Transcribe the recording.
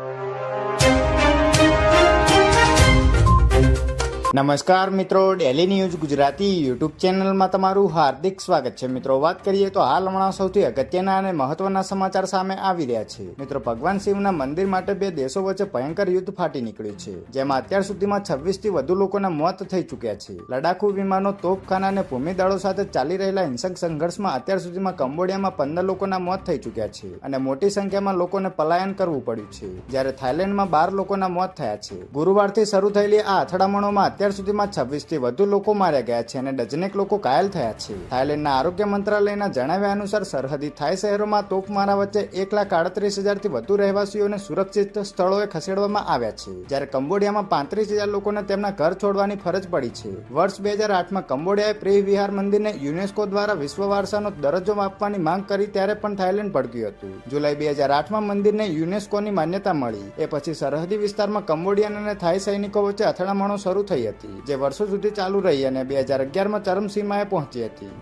you. નમસ્કાર મિત્રો daily news Gujarati YouTube ચેનલમાં તમારું હાર્દિક સ્વાગત છે. મિત્રો, વાત કરીએ તો હાલ હમણાં સૌથી અગત્યના અને મહત્વના સમાચાર સામે આવી રહ્યા છે. મિત્રો, ભગવાન શિવના મંદિર માટે બે દેશો વચ્ચે ભયંકર યુદ્ધ ફાટી નીકળ્યું છે, જેમાં અત્યાર સુધીમાં છવ્વીસથી વધુ લોકોના મોત થઈ ચૂક્યા છે. લડાકુ વિમાનો, તોપખાના અને ભૂમિદળો સાથે ચાલી રહેલા હિંસક સંઘર્ષમાં અત્યાર સુધીમાં કંબોડિયામાં પંદર લોકોના મોત થઈ ચૂક્યા છે અને મોટી સંખ્યામાં લોકોને પલાયન કરવું પડ્યું છે. જ્યારે થાઇલેન્ડમાં બાર લોકોના મોત થયા છે. ગુરુવારથી શરૂ થયેલી આ અથડામણોમાં અત્યાર સુધીમાં છવ્વીસથી વધુ લોકો માર્યા ગયા છે અને ડઝનેક લોકો ઘાયલ થયા છે. થાઇલેન્ડના આરોગ્ય મંત્રાલયના જણાવ્યા અનુસાર સરહદી થાઈ શહેરોમાં તોપમારા વચ્ચે એક લાખ આડત્રીસ હજારથી વધુ રહેવાસીઓને સુરક્ષિત સ્થળોએ ખસેડવામાં આવ્યા છે. જ્યારે કંબોડિયામાં પાંત્રીસ હજાર લોકોને તેમના ઘર છોડવાની ફરજ પડી છે. વર્ષ બે હજાર આઠમાં કંબોડિયાએ પ્રેહ વિહાર મંદિરને યુનેસ્કો દ્વારા વિશ્વ વારસાનો દરજ્જો આપવાની માંગ કરી ત્યારે પણ થાઇલેન્ડ ભડક્યું હતું. જુલાઈ બે હજાર આઠમાં મંદિરને યુનેસ્કોની માન્યતા મળી. એ પછી સરહદી વિસ્તારમાં કંબોડિયન અને થાઈ સૈનિકો વચ્ચે અથડામણો શરૂ થઈ હતી જે વર્ષો સુધી ચાલુ રહી અને બે હજાર અગિયારમાં ચરમસીમાએ પહોંચી હતી.